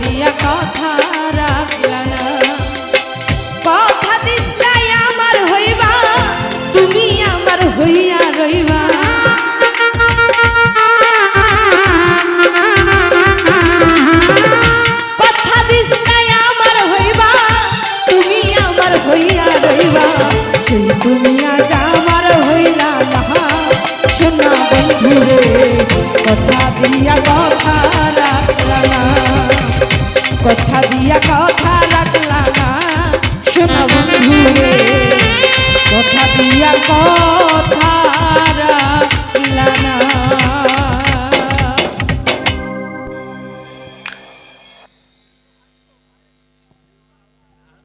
দিয়া কথা রাখলা না। কথা দিসলাই আমার হইবা, তুমি আমার হইয়া রইবা। কথা দিসলাই আমার হইবা, তুমি আমার হইয়া রইবা। সেই তুমি আজ আমার হইলা না শোনা বন্ধুরে, কথা দিয়া কথা